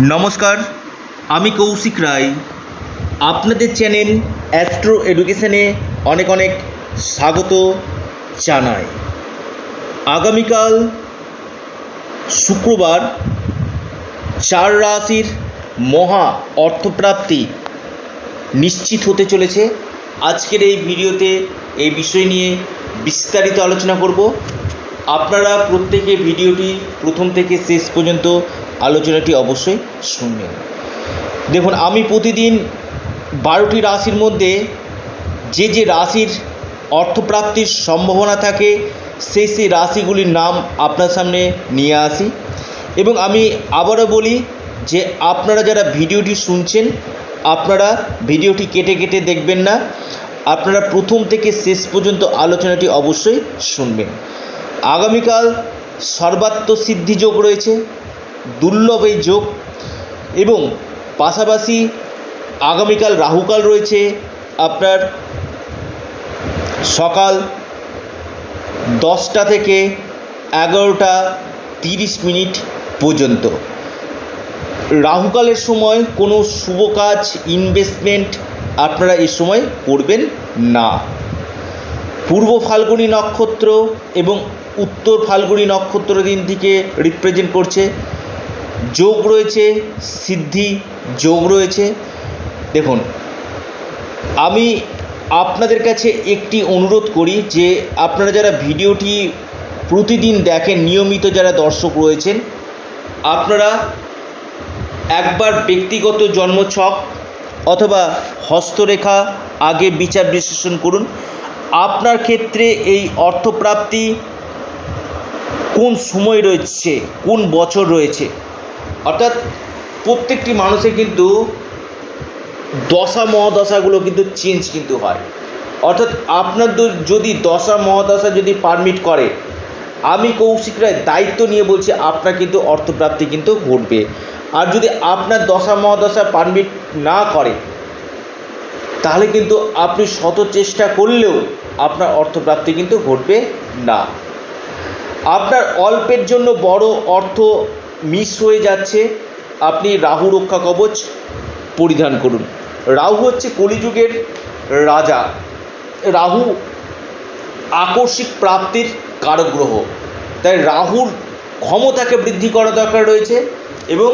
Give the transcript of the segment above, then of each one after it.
নমস্কার, আমি কৌশিক রায়। আপনাদের চ্যানেল অ্যাস্ট্রো এডুকেশনে অনেক অনেক স্বাগত জানাই। আগামীকাল শুক্রবার, চার রাশির মহা অর্থপ্রাপ্তি নিশ্চিত হতে চলেছে। আজকের এই ভিডিওতে এই বিষয় নিয়ে বিস্তারিত আলোচনা করব। আপনারা প্রত্যেকে ভিডিওটি প্রথম থেকে শেষ পর্যন্ত আলোচনাটি অবশ্যই শুনবেন। দেখুন, আমি প্রতিদিন বারোটি রাশির মধ্যে যে যে রাশির অর্থপ্রাপ্তির সম্ভাবনা থাকে, সেই সেই রাশিগুলির নাম আপনার সামনে নিয়ে আসি। এবং আমি আবারও বলি যে আপনারা যারা ভিডিওটি শুনছেন, আপনারা ভিডিওটি কেটে কেটে দেখবেন না। আপনারা প্রথম থেকে শেষ পর্যন্ত আলোচনাটি অবশ্যই শুনবেন। আগামীকাল সর্বাত্ম সিদ্ধি যোগ রয়েছে। দুর্লভ এই যোগ এবং পাশাপাশি আগামীকাল রাহুকাল রয়েছে। আপনার সকাল দশটা থেকে এগারোটা তিরিশ মিনিট পর্যন্ত। রাহুকালের সময় কোনো শুভ কাজ ইনভেস্টমেন্ট আপনারা এ সময় করবেন না। পূর্ব ফাল্গুনী নক্ষত্র এবং উত্তর ফাল্গুনী নক্ষত্র দিন থেকে রিপ্রেজেন্ট করছে। যোগ রয়েছে, সিদ্ধি যোগ রয়েছে। দেখুন, আমি আপনাদের কাছে একটি অনুরোধ করি যে আপনারা যারা ভিডিওটি প্রতিদিন দেখেন, নিয়মিত যারা দর্শক রয়েছেন, আপনারা একবার ব্যক্তিগত জন্মছক অথবা হস্তরেখা আগে বিচার বিশ্লেষণ করুন। আপনার ক্ষেত্রে এই অর্থপ্রাপ্তি কোন সময় রয়েছে, কোন বছর রয়েছে? অর্থাৎ প্রত্যেকটি মানুষের কিন্তু দশা মহাদশাগুলো কিন্তু চেঞ্জ কিন্তু হয়। অর্থাৎ আপনার যদি দশা মহাদশা যদি পারমিট করে, আমি কৌশিক রায় দায়িত্ব নিয়ে বলছি, আপনার কিন্তু অর্থপ্রাপ্তি কিন্তু ঘটবে। আর যদি আপনার দশা মহাদশা পারমিট না করে, তাহলে কিন্তু আপনি শত চেষ্টা করলেও আপনার অর্থপ্রাপ্তি কিন্তু ঘটবে না। আপনার অল্পের জন্য বড় অর্থ মিস হয়ে যাচ্ছে, আপনি রাহু রক্ষা কবচ পরিধান করুন। রাহু হচ্ছে কলিযুগের রাজা। রাহু আকস্মিক প্রাপ্তির কারক গ্রহ তাই রাহুর ক্ষমতাকে বৃদ্ধি করা দরকার রয়েছে এবং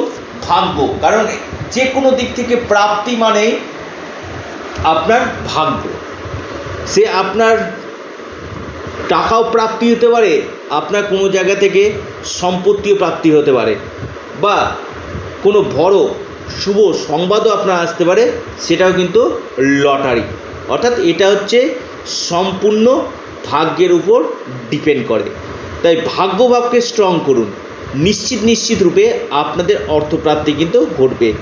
ভাগ্য, কারণ যে কোনো দিক থেকে প্রাপ্তি মানে আপনার ভাগ্য। সে আপনার টাকাও প্রাপ্তি হতে পারে, আপনার কোনো জায়গা থেকে সম্পত্তিও প্রাপ্তি হতে পারে বা কোনো বড় শুভ সংবাদও আপনার আসতে পারে, সেটাও কিন্তু লটারি। অর্থাৎ এটা হচ্ছে সম্পূর্ণ ভাগ্যের উপর ডিপেন্ড করে। তাই ভাগ্যভাবকে স্ট্রং করুন। নিশ্চিত নিশ্চিত রূপে আপনাদের অর্থপ্রাপ্তি কিন্তু ঘটবে।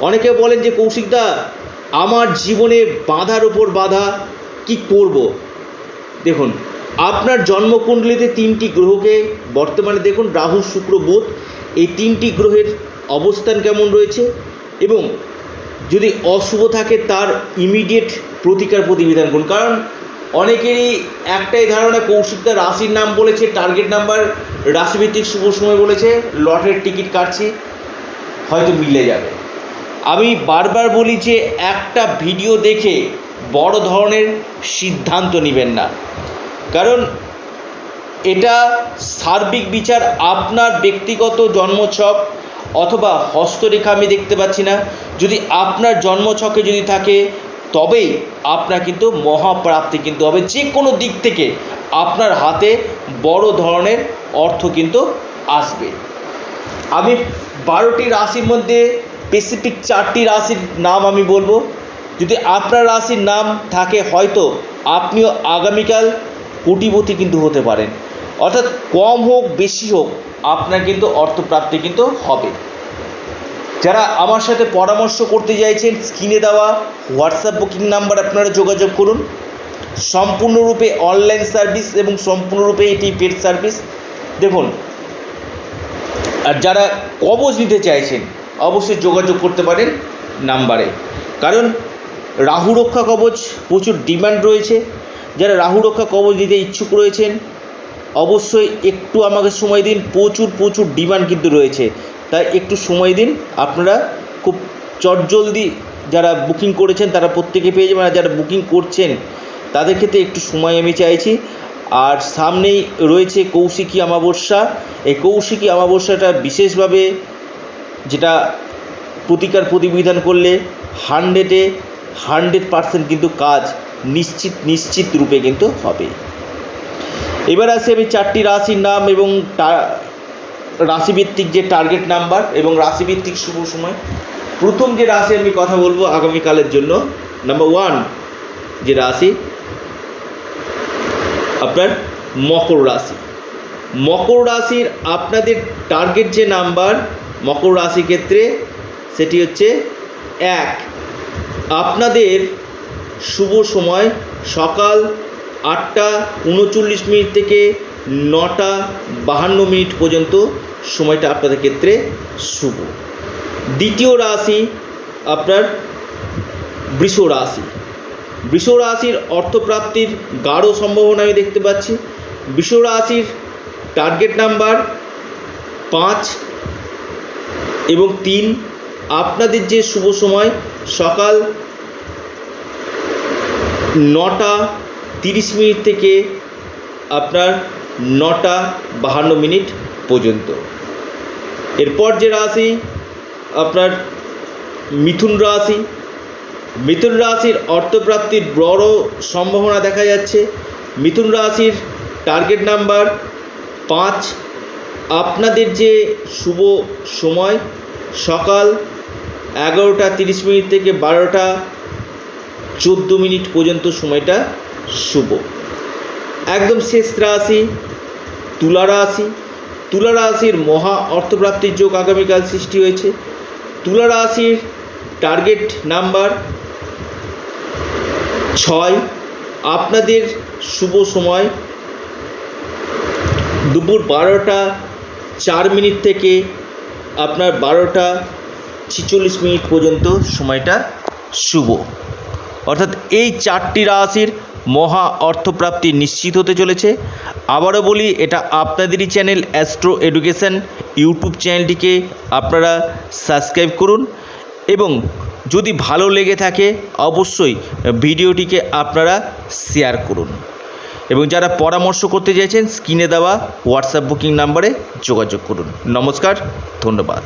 অনেকে বলেন যে কৌশিকদা আমার জীবনে বাধার উপর বাধা কি করব? দেখুন আপনার জন্মকুণ্ডলিতে তিনটি গ্রহকে বর্তমানে দেখুন, রাহু, শুক্র, বুধ, এই তিনটি গ্রহের অবস্থান কেমন রয়েছে? এবং যদি অশুভ থাকে, তার ইমিডিয়েট প্রতিকার প্রতিবিধান করুন কারণ অনেকেরই একটাই ধারণা, কৌশিকদা রাশির নাম বলেছে টার্গেট নাম্বার রাশিভিত্তিক শুভ সময় বলেছে লটের টিকিট কাটছি, হয়তো মিলে যাবে। আমি বারবার বলি যে, একটা ভিডিও দেখে বড় ধরনের সিদ্ধান্ত নেবেন না। কারণ এটা সার্বিক বিচার, আপনার ব্যক্তিগত জন্মছক অথবা হস্তরেখা আমি দেখতে পাচ্ছি না। যদি আপনার জন্মছকে যদি থাকে, তবেই আপনার কিন্তু মহাপ্রাপ্তি কিন্তু হবে। যে কোনো দিক থেকে আপনার হাতে বড় ধরনের অর্থ কিন্তু আসবে। আমি বারোটি রাশির মধ্যে স্পেসিফিক চারটি রাশির নাম আমি বলব। যদি আপনার রাশির নাম থাকে, হয়তো আপনিও আগামীকাল কোটিপতি কিন্তু হতে পারেন। অর্থাৎ কম হোক, বেশি হোক, আপনার কিন্তু অর্থপ্রাপ্তি কিন্তু হবে। যারা আমার সাথে পরামর্শ করতে চাইছেন স্ক্রিনে দেওয়া হোয়াটসঅ্যাপ বুকিং নাম্বার আপনারা যোগাযোগ করুন। সম্পূর্ণরূপে অনলাইন সার্ভিস এবং সম্পূর্ণরূপে এটি পেড সার্ভিস দেখুন, আর যারা কবজ নিতে চাইছেন, অবশ্যই যোগাযোগ করতে পারেন নাম্বারে কারণ রাহু রক্ষা কবচ প্রচুর ডিমান্ড রয়েছে। যারা রাহু রক্ষা কবচ নিতে ইচ্ছুক রয়েছেন, অবশ্যই একটু আমাকে সময় দিন। প্রচুর প্রচুর ডিমান্ড কিন্তু রয়েছে। তাই একটু সময় দিন। আপনারা খুব চটজলদি যারা বুকিং করেছেন, তারা প্রত্যেকে পেয়ে যাবেন। আর যারা বুকিং করছেন, তাদের ক্ষেত্রে একটু সময় আমি চাইছি। আর সামনেই রয়েছে কৌশিকী অমাবস্যা। এই কৌশিকী অমাবস্যাটা বিশেষভাবে যেটা প্রতিকার প্রতিবিধান করলে হান্ড্রেডে হান্ড্রেড পার্সেন্ট কিন্তু কাজ নিশ্চিত নিশ্চিত রূপে কিন্তু হবে। এবার আসি আমি চারটি রাশির নাম এবং রাশিভিত্তিক যে টার্গেট নাম্বার এবং রাশিভিত্তিক শুভ সময়। প্রথম যে রাশি আমি কথা বলব আগামীকালের জন্য নাম্বার ওয়ান যে রাশি, আপনার মকর রাশি। মকর রাশির আপনাদের টার্গেট যে নাম্বার মকর রাশি ক্ষেত্রে সেটি হচ্ছে এক। আপনাদের শুভ সময়, সকাল আটটা উনচল্লিশ মিনিট থেকে নটা বাহান্ন মিনিট পর্যন্ত। সময়টা আপনাদের ক্ষেত্রে শুভ। দ্বিতীয় রাশি আপনার বৃষ রাশি। বৃষ রাশির অর্থপ্রাপ্তির গাঢ় সম্ভাবনা আমি দেখতে পাচ্ছি। বৃষ রাশির টার্গেট নাম্বার পাঁচ এবং তিন। আপনাদের যে শুভ সময়, সকাল নটা তিরিশ মিনিট থেকে আপনার নটা বাহান্ন মিনিট পর্যন্ত। এরপর যে রাশি, আপনার মিথুন রাশি। মিথুন রাশির অর্থপ্রাপ্তির বড় সম্ভাবনা দেখা যাচ্ছে। মিথুন রাশির টার্গেট নাম্বার পাঁচ। আপনাদের যে শুভ সময়, সকাল এগারোটা তিরিশ মিনিট থেকে বারোটা চোদ্দ মিনিট পর্যন্ত সময়টা শুভ। একদম শেষ রাশি, তুলা রাশি। তুলা রাশির মহা অর্থপ্রাপ্তির যোগ আগামীকাল সৃষ্টি হয়েছে। তুলা রাশির টার্গেট নাম্বার ছয়। আপনাদের শুভ সময় দুপুর বারোটা চার মিনিট থেকে আপনার বারোটা ছিচল্লিশ মিনিট পর্যন্ত সময়টা শুভ। অর্থাৎ এই চারটি রাশির মহা অর্থপ্রাপ্তি নিশ্চিত হতে চলেছে। আবারও বলি, এটা আপনাদেরই চ্যানেল অ্যাস্ট্রো এডুকেশন ইউটিউব চ্যানেলটিকে আপনারা সাবস্ক্রাইব করুন এবং যদি ভালো লেগে থাকে, অবশ্যই ভিডিওটিকে আপনারা শেয়ার করুন। এবং যারা পরামর্শ করতে চাইছেন, স্ক্রিনে দেওয়া হোয়াটসঅ্যাপ বুকিং নাম্বারে যোগাযোগ করুন। নমস্কার, ধন্যবাদ।